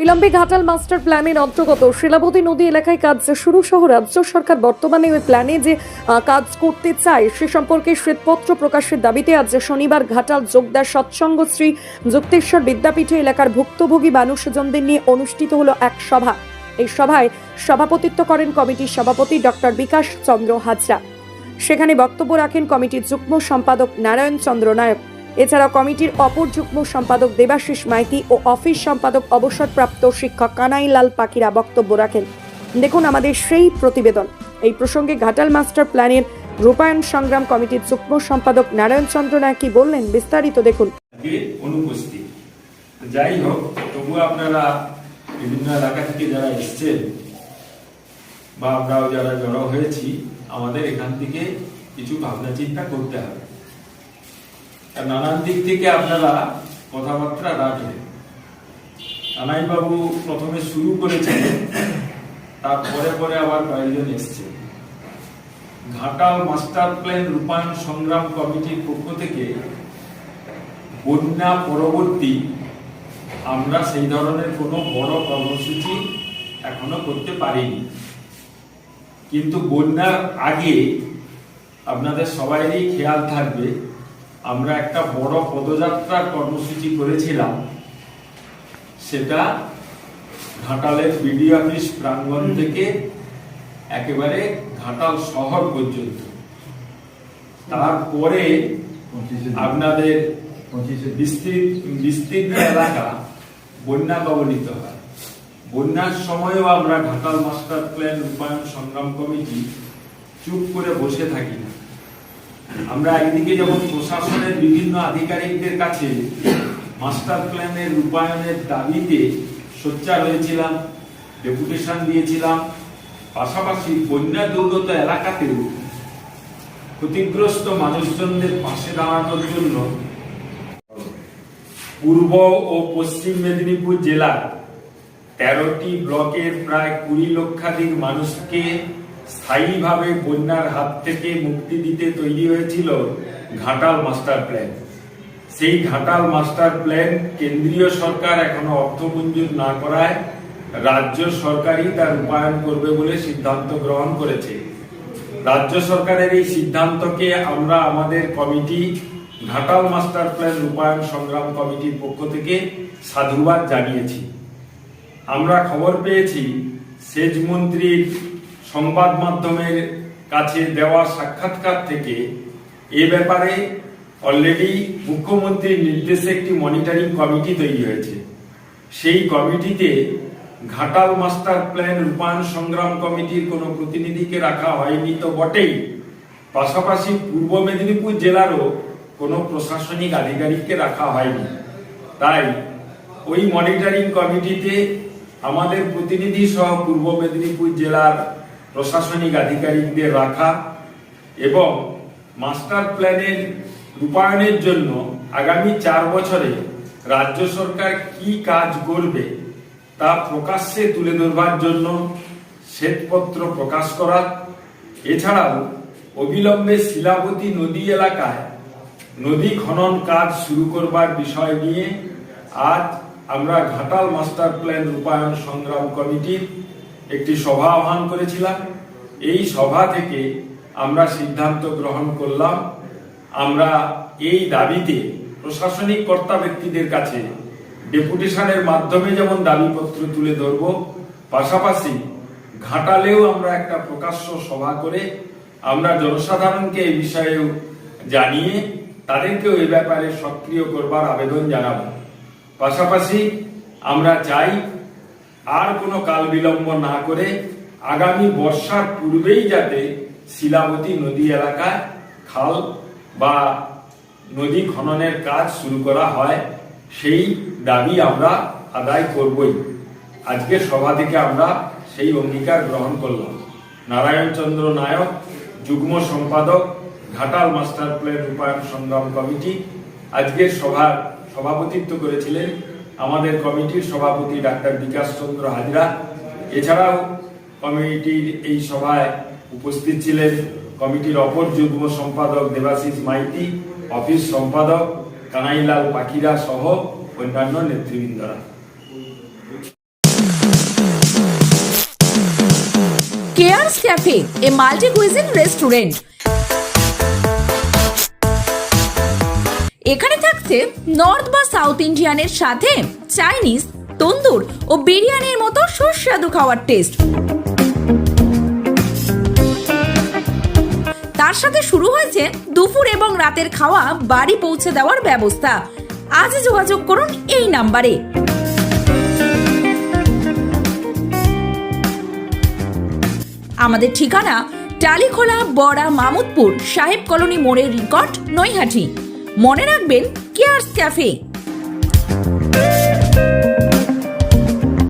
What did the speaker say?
বিলম্বে ঘাটাল মাস্টার প্ল্যানের অন্তর্গত শিলাবতী নদী এলাকায় কাজ শুরু সহ রাজ্য সরকার বর্তমানে ওই প্ল্যানে যে কাজ করতে চায়, সে সম্পর্কে শ্বেতপত্র প্রকাশের দাবিতে আজ শনিবার ঘাটাল যোগদার সৎসঙ্গ শ্রী যুক্তেশ্বর বিদ্যাপীঠে এলাকার ভুক্তভোগী মানুষজনদের নিয়ে অনুষ্ঠিত হলো এক সভা। এই সভায় সভাপতিত্ব করেন কমিটির সভাপতি ডক্টর বিকাশ চন্দ্র হাজরা। সেখানে বক্তব্য রাখেন কমিটির যুগ্ম সম্পাদক নারায়ণ চন্দ্র নায়ক। এছাড়া কমিটির অপর যুগ্ম সম্পাদক দেবাশিস মাইতি ও অফিস সম্পাদক অবসরপ্রাপ্ত শিক্ষক কানাইলাল পাখিরা বক্তব্য রাখেন। দেখুন আমাদের সেই প্রতিবেদন। এই প্রসঙ্গে ঘাটাল মাস্টার প্ল্যানের রূপায়ণ সংগ্রাম কমিটির যুগ্ম সম্পাদক নারায়ণ চন্দ্র নায়ক কি বললেন, বিস্তারিত দেখুন। অনুপস্থিত। যাই হোক তবু আপনারা বিভিন্ন এলাকা থেকে যারা এসছেন বা আমরাও যারা জড়ো হয়েছি, আমাদের এখান থেকে কিছু ভাবনা চিন্তা করতে হবে। নানান দিক থেকে আপনারা কথাবার্তা রাখলেন কানাইবাবু প্রথমে শুরু করেছেন, তারপরে পরে আবার কয়েকজন এসছে। ঘাটাল মাস্টার প্ল্যান রূপায়ণ সংগ্রাম কমিটির পক্ষ থেকে বন্যা পরবর্তী, আমরা সেই ধরনের কোনো বড় কর্মসূচি এখনও করতে পারিনি। কিন্তু বন্যার আগে আপনাদের সবাইরই খেয়াল থাকবে আমরা একটা বড় পদযাত্রার কর্মসূচি করেছিলাম। সেটা ঘাটালের বিডিও অফিস প্রাঙ্গণ থেকে একেবারে ঘাটাল শহর পর্যন্ত। তারপরে আপনাদের বিস্তৃত বিস্তীর্ণ এলাকা বন্যা কবলিত হয়। বন্যার সময়ও আমরা ঘাটাল মাস্টার প্ল্যান রূপায়ণ সংগ্রাম কমিটি চুপ করে বসে থাকি না। আমরা একদিকে যেমন প্রশাসনের বিভিন্ন আধিকারিকদের কাছে মাস্টার প্ল্যানের রূপায়ণের দাবিতে সোচ্চার হয়েছিলাম ডেপুটেশন দিয়েছিলাম, পাশাপাশি বন্যা দুর্গত এলাকাতেও ক্ষতিগ্রস্ত মানুষজনদের পাশে দাঁড়ানোর জন্য পূর্ব ও পশ্চিম মেদিনীপুর জেলার তেরোটি ব্লকের প্রায় কুড়ি লক্ষাধিক মানুষকে স্থায়ীভাবে বন্যার হাত থেকে মুক্তি দিতে তৈরি হয়েছিল ঘাটাল মাস্টার প্ল্যান। সেই ঘাটাল মাস্টার প্ল্যান কেন্দ্রীয় সরকার এখনও অর্থ মঞ্জুর না করায় রাজ্য সরকারই তার রূপায়ণ করবে বলে সিদ্ধান্ত গ্রহণ করেছে। রাজ্য সরকারের এই সিদ্ধান্তকে আমরা আমাদের কমিটি, ঘাটাল মাস্টার প্ল্যান রূপায়ণ সংগ্রাম কমিটির পক্ষ থেকে সাধুবাদ জানিয়েছি। আমরা খবর পেয়েছি সেচ মন্ত্রীর সংবাদ মাধ্যমের কাছে দেওয়া সাক্ষাৎকার থেকে এ ব্যাপারে অলরেডি মুখ্যমন্ত্রীর নির্দেশে একটি মনিটরিং কমিটি তৈরি হয়েছে। সেই কমিটিতে ঘাটাল মাস্টার প্ল্যান রূপায়ণ সংগ্রাম কমিটির কোনো প্রতিনিধিকে রাখা হয়নি তো বটেই। পাশাপাশি পূর্ব মেদিনীপুর জেলারও কোনো প্রশাসনিক আধিকারিককে রাখা হয়নি। তাই ওই মনিটরিং কমিটিতে আমাদের প্রতিনিধি সহ পূর্ব মেদিনীপুর জেলার প্রশাসনিক আধিকারিকদের রাখা এবং মাস্টার প্ল্যানের রূপায়ণের জন্য আগামী চার বছরে রাজ্য সরকার কি কাজ করবে তা প্রকাশ্যে তুলে ধরবার জন্য শ্বেতপত্র প্রকাশ করা এছাড়াও অবিলম্বে শিলাবতী নদী এলাকায় নদী খনন কাজ শুরু করবার বিষয় নিয়ে আজ আমরা ঘাটাল মাস্টার প্ল্যান রূপায়ণ সংগ্রাম কমিটির একটি সভা আহ্বান করেছিলাম। এই সভা থেকে আমরা সিদ্ধান্ত গ্রহণ করলাম, আমরা এই দাবিতে প্রশাসনিক কর্তা ব্যক্তিদের কাছে ডেপুটেশনের মাধ্যমে যেমন দাবিপত্র তুলে ধরব, পাশাপাশি ঘাটালেও আমরা একটা প্রকাশ্য সভা করে আমরা জনসাধারণকে এই বিষয়েও জানিয়ে তাদেরকেও এই ব্যাপারে সক্রিয় করবার আবেদন জানাব। পাশাপাশি আমরা চাই আর কোনো কাল বিলম্ব না করে আগামী বর্ষার পূর্বেই যাতে শিলাবতী নদী এলাকায় খাল বা নদী খননের কাজ শুরু করা হয়, সেই দাবি আমরা আদায় করবই। আজকের সভা থেকে আমরা সেই অঙ্গীকার গ্রহণ করলাম। নারায়ণচন্দ্র নায়ক, যুগ্ম সম্পাদক, ঘাটাল মাস্টার প্ল্যান রূপায়ণ সংগ্রাম কমিটি আজকের সভার সভাপতিত্ব করেছিলেন আমাদের কমিটির সভাপতি ডাক্তার বিকাশ চন্দ্র হাজরা। এছাড়াও কমিটির এই সভায় উপস্থিত ছিলেন কমিটির অপর যুগ্ম সম্পাদক দেবাশিস মাইতি, অফিস সম্পাদক কানাইলাল পাখিরা সহ অন্যান্য নেতৃবৃন্দরা। কেয়ার্স ক্যাফে এ মাল্টি কুইজিন রেস্টুরেন্ট এখানে থাকছে নর্থ বা সাউথ ইন্ডিয়ানের সাথে চাইনিজ, তন্দুর ও বিরিয়ানির মতো সুস্বাদু খাওয়ার টেস্ট তার সাথে শুরু হয়েছে দুপুর এবং রাতের খাওয়া, বাড়ি পৌঁছে দেওয়ার ব্যবস্থা। আজ যোগাযোগ করুন এই নাম্বারে। আমাদের ঠিকানা টালিখোলা বড়া মামুদপুর, সাহেব কলোনি মোড়ের রিকট নৈহাটি। মনে রাখবেন কেয়ার্স ক্যাফে